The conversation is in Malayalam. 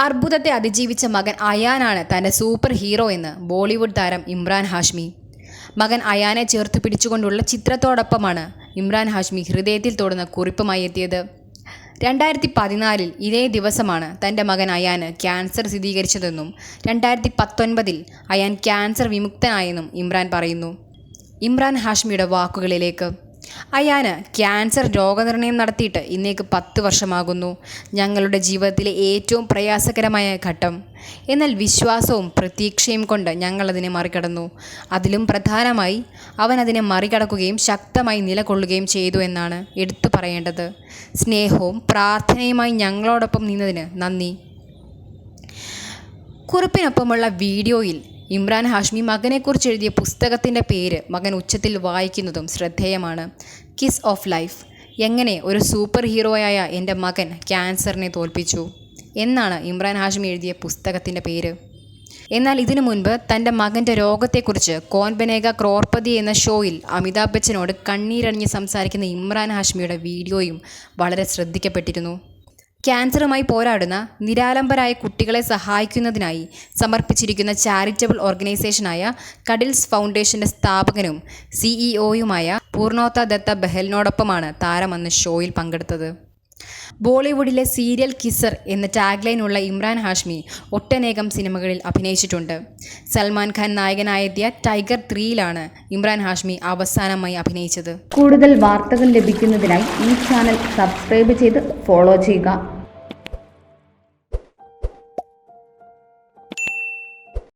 അർബുദത്തെ അതിജീവിച്ച മകൻ അയാനാണ് തന്റെ സൂപ്പർ ഹീറോ എന്ന് ബോളിവുഡ് താരം ഇമ്രാൻ ഹാഷ്മി. മകൻ അയാനെ ചേർത്ത് പിടിച്ചുകൊണ്ടുള്ള ചിത്രത്തോടൊപ്പമാണ് ഇമ്രാൻ ഹാഷ്മി ഹൃദയത്തിൽ തൊടുന്ന കുറിപ്പുമായി എത്തിയത്. രണ്ടായിരത്തി പതിനാലിൽ ഇതേ ദിവസമാണ് തന്റെ മകൻ അയാന് ക്യാൻസർ സ്ഥിരീകരിച്ചതെന്നും രണ്ടായിരത്തി പത്തൊൻപതിൽ അയാൻ ക്യാൻസർ വിമുക്തനായെന്നും ഇമ്രാൻ പറയുന്നു. ഇമ്രാൻ ഹാഷ്മിയുടെ വാക്കുകളിലേക്ക്. അയാന് ക്യാൻസർ രോഗനിർണയം നടത്തിയിട്ട് ഇന്നേക്ക് പത്ത് വർഷമാകുന്നു. ഞങ്ങളുടെ ജീവിതത്തിലെ ഏറ്റവും പ്രയാസകരമായ ഘട്ടം. എന്നാൽ വിശ്വാസവും പ്രതീക്ഷയും കൊണ്ട് ഞങ്ങൾ അതിനെ മറികടന്നു. അതിലും പ്രധാനമായി അവൻ അതിനെ മറികടക്കുകയും ശക്തമായി നിലകൊള്ളുകയും ചെയ്തു എന്നാണ് എടുത്തു പറയേണ്ടത്. സ്നേഹവും പ്രാർത്ഥനയുമായി ഞങ്ങളോടൊപ്പം നിന്നതിന് നന്ദി. കുറിപ്പിനൊപ്പമുള്ള വീഡിയോയിൽ ഇമ്രാൻ ഹാഷ്മി മകനെക്കുറിച്ച് എഴുതിയ പുസ്തകത്തിന്റെ പേര് മകൻ ഉച്ചത്തിൽ വായിക്കുന്നതും ശ്രദ്ധേയമാണ്. കിസ് ഓഫ് ലൈഫ് എങ്ങനെ ഒരു സൂപ്പർ ഹീറോയായ എന്റെ മകൻ ക്യാൻസറിനെ തോൽപ്പിച്ചു എന്നാണ് ഇമ്രാൻ ഹാഷ്മി എഴുതിയ പുസ്തകത്തിന്റെ പേര്. എന്നാൽ ഇതിനു മുൻപ് തന്റെ മകന്റെ രോഗത്തെക്കുറിച്ച് കോൻബനേഗ ക്രോർപതി എന്ന ഷോയിൽ അമിതാഭ് ബച്ചനോട് കണ്ണീരണിഞ്ഞ് സംസാരിക്കുന്ന ഇമ്രാൻ ഹാഷ്മിയുടെ വീഡിയോയും വളരെ ശ്രദ്ധിക്കപ്പെട്ടിരുന്നു. ക്യാൻസറുമായി പോരാടുന്ന നിരാലംബരായ കുട്ടികളെ സഹായിക്കുന്നതിനായി സമർപ്പിച്ചിരിക്കുന്ന ചാരിറ്റബിൾ ഓർഗനൈസേഷനായ കഡിൽസ് ഫൗണ്ടേഷന്റെ സ്ഥാപകനും സിഇഒയുമായ പൂർണോത്ത ദത്ത ബെഹലിനോടൊപ്പമാണ് താരം അന്ന് ഷോയിൽ പങ്കെടുത്തത്. ബോളിവുഡിലെ സീരിയൽ കിസർ എന്ന ടാഗ്ലൈനുള്ള ഇമ്രാൻ ഹാഷ്മി ഒട്ടനേകം സിനിമകളിൽ അഭിനയിച്ചിട്ടുണ്ട്. സൽമാൻ ഖാൻ നായകനായെത്തിയ ടൈഗർ ത്രീയിലാണ് ഇമ്രാൻ ഹാഷ്മി അവസാനമായി അഭിനയിച്ചത്. കൂടുതൽ വാർത്തകൾ ലഭിക്കുന്നതിനായി ഈ ചാനൽ സബ്സ്ക്രൈബ് ചെയ്ത് ഫോളോ ചെയ്യുക.